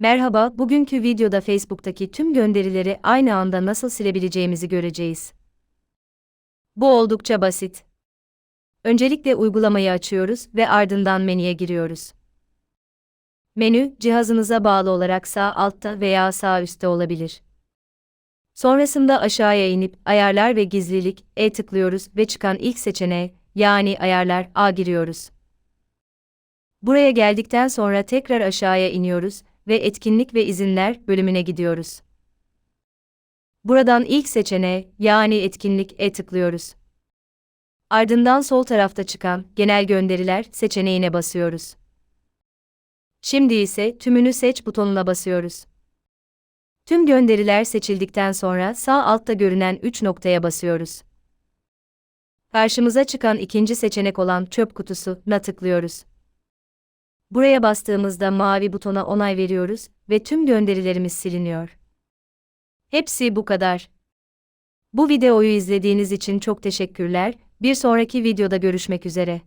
Merhaba, bugünkü videoda Facebook'taki tüm gönderileri aynı anda nasıl silebileceğimizi göreceğiz. Bu oldukça basit. Öncelikle uygulamayı açıyoruz ve ardından menüye giriyoruz. Menü, cihazınıza bağlı olarak sağ altta veya sağ üstte olabilir. Sonrasında aşağıya inip Ayarlar ve Gizlilik E tıklıyoruz ve çıkan ilk seçeneğe, yani Ayarlar A giriyoruz. Buraya geldikten sonra tekrar aşağıya iniyoruz ve Etkinlik ve İzinler bölümüne gidiyoruz. Buradan ilk seçeneğe, yani Etkinlik E tıklıyoruz. Ardından sol tarafta çıkan Genel Gönderiler seçeneğine basıyoruz. Şimdi ise Tümünü seç butonuna basıyoruz. Tüm gönderiler seçildikten sonra sağ altta görünen 3 noktaya basıyoruz. Karşımıza çıkan ikinci seçenek olan çöp kutusuna tıklıyoruz. Buraya bastığımızda mavi butona onay veriyoruz ve tüm gönderilerimiz siliniyor. Hepsi bu kadar. Bu videoyu izlediğiniz için çok teşekkürler. Bir sonraki videoda görüşmek üzere.